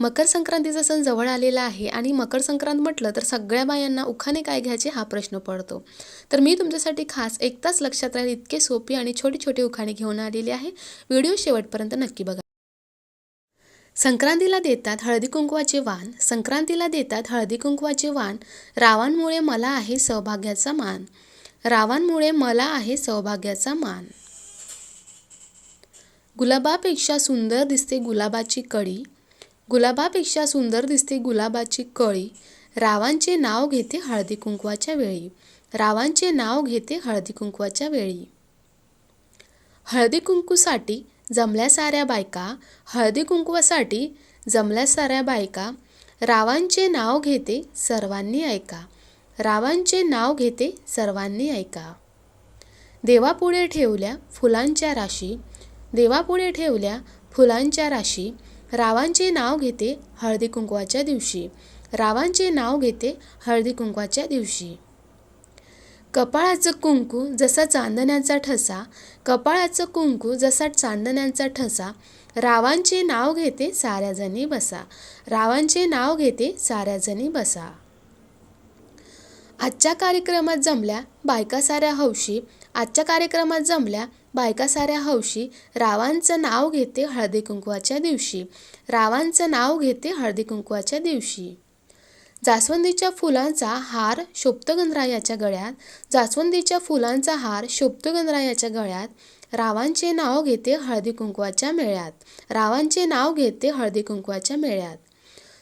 मकर संक्रांतीचा सण जवळ आलेला आहे आणि मकर संक्रांत म्हटलं तर सगळ्या बायांना उखाणे काय घ्यायचे हा प्रश्न पडतो. तर मी तुमच्यासाठी खास एक तास लक्षात राहील इतके सोपी आणि छोटी छोटी उखाणे घेऊन आलेली आहे. व्हिडिओ शेवटपर्यंत नक्की बघा. संक्रांतीला देतात हळदी कुंकवाचे वाण. संक्रांतीला देतात हळदी कुंकवाचे वाण. रावांमुळे मला आहे सौभाग्याचा मान. रावांमुळे मला आहे सौभाग्याचा मान. गुलाबापेक्षा सुंदर दिसते गुलाबाची कळी गुलाबापेक्षा सुंदर दिसते गुलाबाची कळी. रावांचे नाव घेते हळदी कुंकवाच्या वेळी. रावांचे नाव घेते हळदी कुंकवाच्या वेळी. हळदी कुंकूसाठी जमल्या साऱ्या बायका हळदी कुंकवासाठी जमल्या साऱ्या बायका रावांचे नाव घेते सर्वांनी ऐका. रावांचे नाव घेते सर्वांनी ऐका. देवापुढे ठेवल्या फुलांच्या राशी. देवापुढे ठेवल्या फुलांच्या राशी. रावांचे नाव घेते हळदी कुंकवाच्या दिवशी. रावांचे नाव घेते हळदी कुंकवाच्या दिवशी. कपाळाचं कुंकू जसा चांदण्याचा ठसा कपाळाचं कुंकू जसा चांदण्याचा ठसा रावांचे नाव घेते साऱ्याजणी बसा रावांचे नाव घेते साऱ्याजणी बसा. आजच्या कार्यक्रमात जमल्या बायका साऱ्या हौशी आजच्या कार्यक्रमात जमल्या बायका साऱ्या हौशी रावांचं नाव घेते हळदी कुंकवाच्या दिवशी. रावांचं नाव घेते हळदी कुंकवाच्या दिवशी. जास्वंदीच्या फुलांचा हार शोप्तगंधरायाच्या गळ्यात. जास्वंदीच्या फुलांचा हार शोप्तगंधरायाच्या गळ्यात. रावांचे नाव घेते हळदी कुंकवाच्या मेळ्यात. रावांचे नाव घेते हळदी कुंकवाच्या मेळ्यात.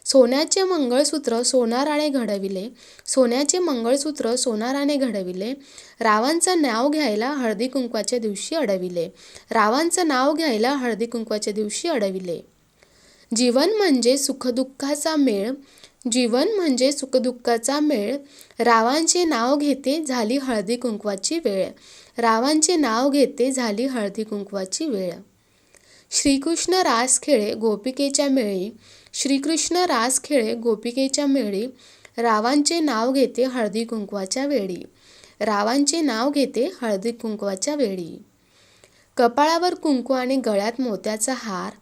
सोन्याचे मंगळसूत्र सोनाराने घडविले सोन्याचे मंगळसूत्र सोनाराने घडविले रावांचं नाव घ्यायला हळदी कुंकवाच्या दिवशी अडविले रावांचं नाव घ्यायला हळदी कुंकवाच्या दिवशी अडविले. जीवन म्हणजे सुखदुःखाचा मेळ जीवन म्हणजे सुखदुःखाचा मेळ. रावांचे नाव घेते झाली हळदी कुंकवाची वेळ रावांचे नाव घेते झाली हळदी कुंकवाची वेळ. श्रीकृष्ण रास खेळे गोपिकेच्या मेळी. श्रीकृष्ण रास खेळे गोपिकेच्या मेळी. रावांचे नाव घेते हळदी कुंकवाच्या वेळी रावांचे नाव घेते हळदी कुंकवाच्या वेळी कपाळावर कुंकू आणि गळ्यात मोत्याचा हार.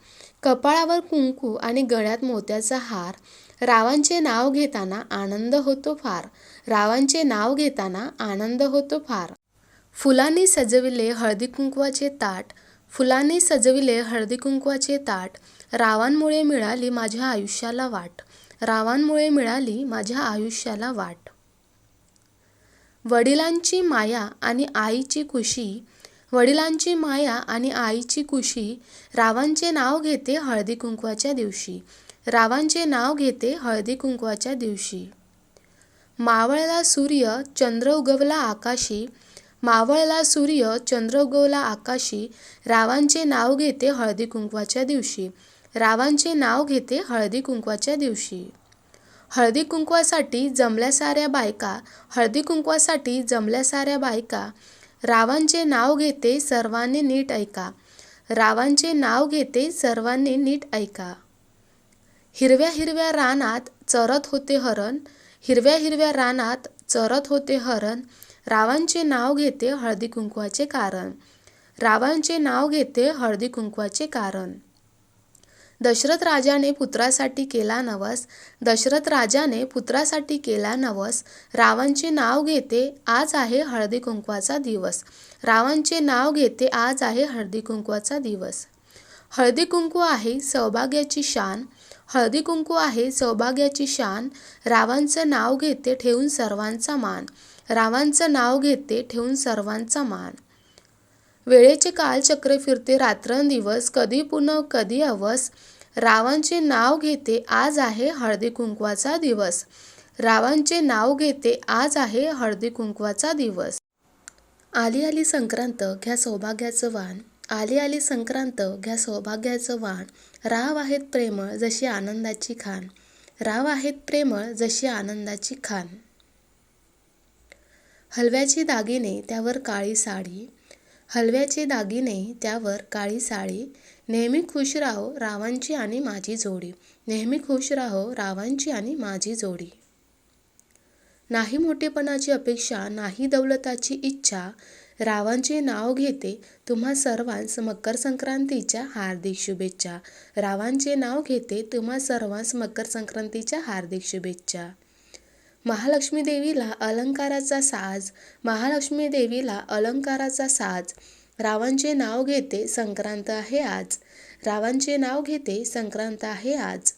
कपाळावर कुंकू आणि गळ्यात मोत्याचा हार. रावांचे नाव घेताना आनंद होतो फार. रावांचे नाव घेताना आनंद होतो फार. फुलांनी सजविले हळदी कुंकवाचे ताट. फुलांनी सजविले हळदीकुंकवाचे ताट. रावांमुळे मिळाली माझ्या आयुष्याला वाट. रावांमुळे मिळाली माझ्या आयुष्याला वाट. वडिलांची माया आणि आईची कुशी वडिलांची माया आणि आईची कुशी रावांचे नाव घेते हळदी कुंकवाच्या दिवशी. रावांचे नाव घेते हळदी कुंकवाच्या दिवशी. मावळला सूर्य चंद्र उगवला आकाशी. मावळला सूर्य चंद्रगोला आकाशी रावांचे नाव घेते हळदी कुंकवाच्या दिवशी. रावांचे नाव घेते हळदी कुंकवाच्या दिवशी. हळदी कुंकवासाठी जमल्या साऱ्या बायका हळदी कुंकवासाठी जमल्या साऱ्या बायका. रावांचे नाव घेते सर्वांनी नीट ऐका. रावांचे नाव घेते सर्वांनी नीट ऐका. हिरव्या हिरव्या रानात चरत होते हरण हिरव्या हिरव्या रानात चरत होते हरण रावांचे नाव घेते हळदी कुंकवाचे कारण. रावांचे नाव घेते हळदी कुंकवाचे कारण. दशरथ राजाने पुत्रासाठी केला नवस. दशरथ राजाने पुत्रासाठी केला नवस. रावांचे नाव घेते आज आहे हळदी कुंकवाचा दिवस. रावांचे नाव घेते आज आहे हळदी कुंकवाचा दिवस. हळदी कुंकू आहे सौभाग्याची शान. हळदी कुंकू आहे सौभाग्याची शान. रावांचं नाव घेते ठेवून सर्वांचा मान. रावांचं नाव घेते ठेवून सर्वांचा मान. वेळेचे कालचक्र फिरते रात्रंदिवस कधी पुनव कधी अवस. रावांचे नाव घेते आज आहे हळदी कुंकवाचा दिवस. रावांचे नाव घेते आज आहे हळदी कुंकवाचा दिवस. आली आली संक्रांत घ्या सौभाग्याचं वाण. आली आली संक्रांत घ्या सौभाग्याचं वाण. राव आहेत प्रेमळ जशी आनंदाची खान. राव आहेत प्रेमळ जशी आनंदाची खान. हलव्याचे दागिने त्यावर काळी साडी. हलव्याचे दागिने त्यावर काळी साडी. नेहमी खुश राहो रावांची आणि माझी जोडी. नेहमी खुश राहो रावांची आणि माझी जोडी. नाही मोठेपणाची अपेक्षा नाही दौलताची इच्छा रावांचे नाव घेते तुम्हा सर्वांस मकर संक्रांतीच्या हार्दिक शुभेच्छा. रावांचे नाव घेते तुम्हा सर्वांस मकर संक्रांतीच्या हार्दिक शुभेच्छा. महालक्ष्मी देवीला अलंकाराचा साज महालक्ष्मी देवीला अलंकाराचा साज. रावांचे नाव घेते संक्रांत आहे आज. रावांचे नाव घेते संक्रांत आहे आज.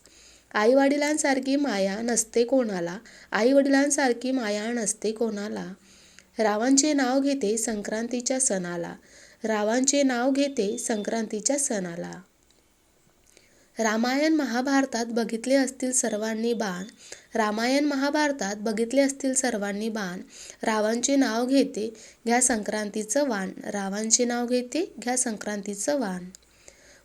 आई वडिलांसारखी माया नसते कोणाला. आई वडिलांसारखी माया नसते कोणाला. रावांचे नाव घेते संक्रांतीच्या सणाला. रावांचे नाव घेते संक्रांतीच्या सणाला. रामायण महाभारतात बघितले असतील सर्वांनी बाण. रामायण महाभारतात बघितले असतील सर्वांनी बाण. रावांचे नाव घेते घ्या संक्रांतीचं वाण. रावांचे नाव घेते घ्या संक्रांतीचं वाण.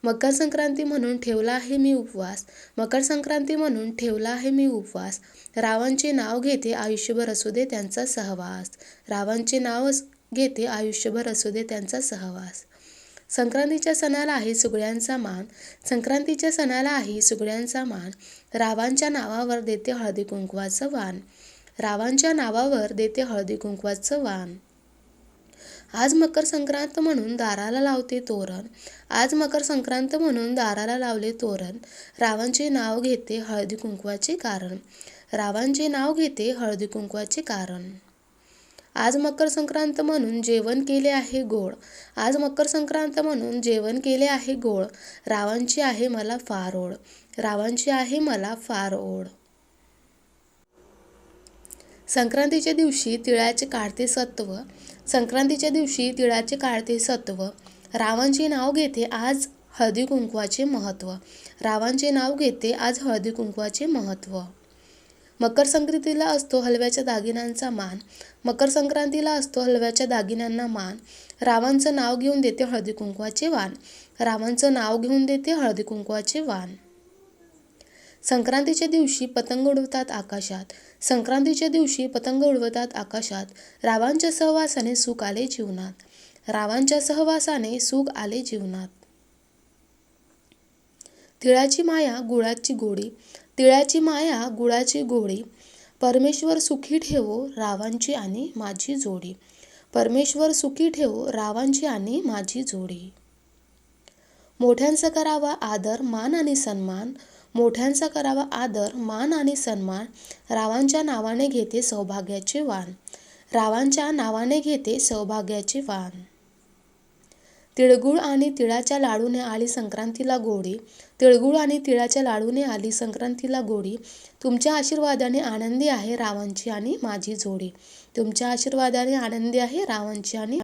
मकर संक्रांती म्हणून ठेवला आहे मी उपवास. मकर संक्रांती म्हणून ठेवला आहे मी उपवास. रावांचे नाव घेते आयुष्यभर असू दे त्यांचा सहवास. रावांचे नाव घेते आयुष्यभर असू दे त्यांचा सहवास. संक्रांतीच्या सणाला आहे सुगड्यांचा मान. संक्रांतीच्या सणाला आहे सुगड्यांचा मान. रावांच्या नावावर देते हळदी कुंकवाचं वाण. रावांच्या नावावर देते हळदी कुंकवाचं वाण. आज मकर संक्रांत म्हणून दाराला लावते तोरण. आज मकर संक्रांत म्हणून दाराला लावले तोरण. रावांचे नाव घेते हळदी कुंकवाचे कारण. रावांचे नाव घेते हळदी कुंकवाचे कारण. आज मकर संक्रांत म्हणून जेवण केले आहे गोड. आज मकर संक्रांत म्हणून जेवण केले आहे गोड. रावांची आहे मला फार ओढ. रावांची आहे मला फार ओढ. संक्रांतीच्या दिवशी तिळाचे काढते सत्व. संक्रांतीच्या दिवशी तिळाचे काढते सत्व. रावांचे नाव घेते आज हळदी कुंकवाचे महत्त्व रावांचे नाव घेते आज हळदी कुंकवाचे महत्त्व मकर संक्रांतीला असतो हलव्याच्या दागिन्यांचा मान. मकर संक्रांतीला असतो हलव्याच्या दागिन्यांना मान. रावांचं नाव घेऊन देते हळदी कुंकवाचे वाण. रावांचं नाव घेऊन देते हळदी कुंकवाचे वाण. संक्रांतीच्या दिवशी पतंग उडवतात आकाशात. संक्रांतीच्या दिवशी पतंग उडवतात आकाशात. रावांच्या सहवासाने सुख आले जीवनात. रावांच्या सहवासाने सुख आले जीवनात. तिळाची माया गुळाची गोडी तिळाची माया गुळाची गोडी परमेश्वर सुखी ठेवो रावांची आणि माझी जोडी परमेश्वर सुखी ठेवो रावांची आणि माझी जोडी. मोठ्यांचा करावा आदर मान आणि सन्मान मोठ्यांचा करावा आदर मान आणि सन्मान रावांच्या नावाने घेते सौभाग्याचे वाण रावांच्या नावाने घेते सौभाग्याचे वाण. तिळगुळ आणि तिळाच्या लाडूने आली संक्रांतीला गोडी. तिळगुळ आणि तिळाच्या लाडूने आली संक्रांतीला गोडी. तुमच्या आशीर्वादाने आनंदी आहे रावांची आणि माझी जोडी. तुमच्या आशीर्वादाने आनंदी आहे रावांची आणि